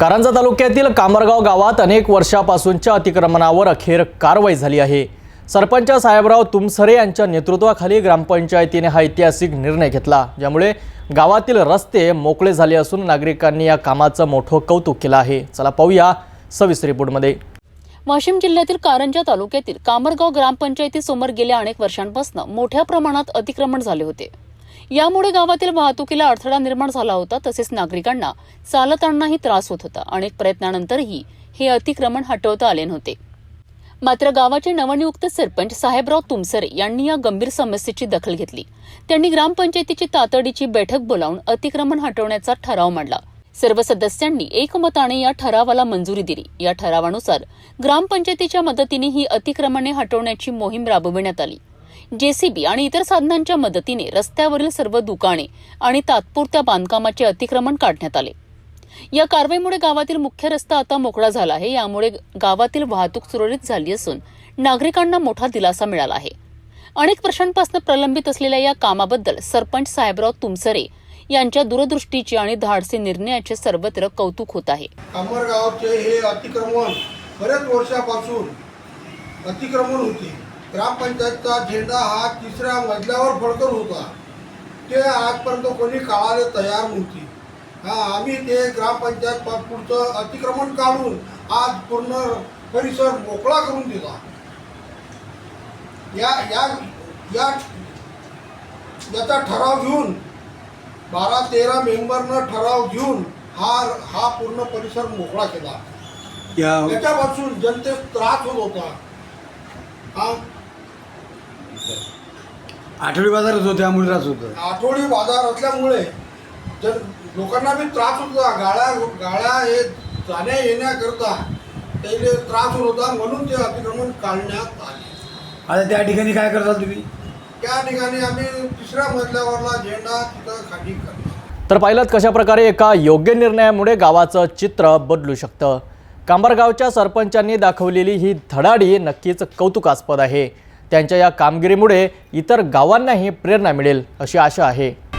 कारंजा तालुक्यातील कामरगाव गावात अनेक वर्षापासूनच्या अतिक्रमणावर अखेर कारवाई झाली आहे. सरपंच साहेबराव तुमसरे यांच्या नेतृत्वाखाली ग्रामपंचायतीने हा ऐतिहासिक निर्णय घेतला ज्यामुळे गावातील रस्ते मोकळे झाले असून नागरिकांनी या कामाचं मोठं कौतुक केलं आहे. चला पाहूया सविस्तर रिपोर्टमध्ये. वाशिम जिल्ह्यातील कारंजा तालुक्यातील कामरगाव ग्रामपंचायतीसमोर गेल्या अनेक वर्षांपासून मोठ्या प्रमाणात अतिक्रमण झाले होते. यामुळे गावातील वाहतुकीला अडथळा निर्माण झाला होता तसेच नागरिकांना चालतानाही त्रास होत होता. अनेक प्रयत्नानंतरही हे अतिक्रमण हटवता आले नव्हते. मात्र गावाचे नवनियुक्त सरपंच साहेबराव तुमसरे यांनी या गंभीर समस्येची दखल घेतली. त्यांनी ग्रामपंचायतीची तातडीची बैठक बोलावून अतिक्रमण हटवण्याचा ठराव मांडला. सर्व सदस्यांनी एकमताने या ठरावाला मंजुरी दिली. या ठरावानुसार ग्रामपंचायतीच्या मदतीने ही अतिक्रमणे हटवण्याची मोहीम राबविण्यात आली. जेसीबी आणि इतर साधनांच्या मदतीने रस्त्यावरील सर्व दुकाने आणि तात्पुरत्या बांधकामाचे अतिक्रमण काढण्यात आले. या कारवाईमुळे गावातील मुख्य रस्ता आता मोकळा झाला आहे. यामुळे गावातील वाहतूक सुरळीत झाली असून नागरिकांना मोठा दिलासा मिळाला आहे. अनेक वर्षांपासून प्रलंबित असलेल्या या कामाबद्दल सरपंच साहेबराव तुमसरे यांच्या दूरदृष्टीचे आणि धाडसी निर्णयाचे सर्वत्र कौतुक होत आहे. हे अतिक्रमण बऱ्याच वर्षापासून अतिक्रमण होते. ग्रामपंचायतचा झेंडा हा तिसऱ्या मजल्यावर फडकत होता. ते आजपर्यंत कोणी काढायला तयार नव्हती. हा आम्ही ते ग्रामपंचायत पुढचं अतिक्रमण काढून आज पूर्ण परिसर मोकळा करून दिला. या या या याचा ठराव घेऊन बारा तेरा मेंबरनं ठराव घेऊन हा हा पूर्ण परिसर मोकळा केला. त्याच्यापासून जनतेस त्रास होत होता. हा आठवडी बाजारच होते त्यामुळे त्रास होतं. आठवडी बाजार असल्यामुळे जन लोकांना बी त्रास होत होता गाड्या गाड्या हे जाण्या येण्याकरता त्याला त्रास होत होता म्हणून ते अतिक्रमण काढण्यात आले. आता त्या ठिकाणी काय करताल तुम्ही? त्या ठिकाणी आम्ही तिसऱ्या मजल्यावरला झेंडा तिथं खाली करतो. तर पाहिलं कशा प्रकारे एका योग्य निर्णयामुळे गावाचं चित्र बदलू शकतं. कांबरगावच्या सरपंचांनी दाखवलेली ही धडाडी नक्कीच कौतुकास्पद आहे. त्यांच्या या कामगिरीमुळे इतर गावांनाही प्रेरणा मिळेल अशी आशा आहे.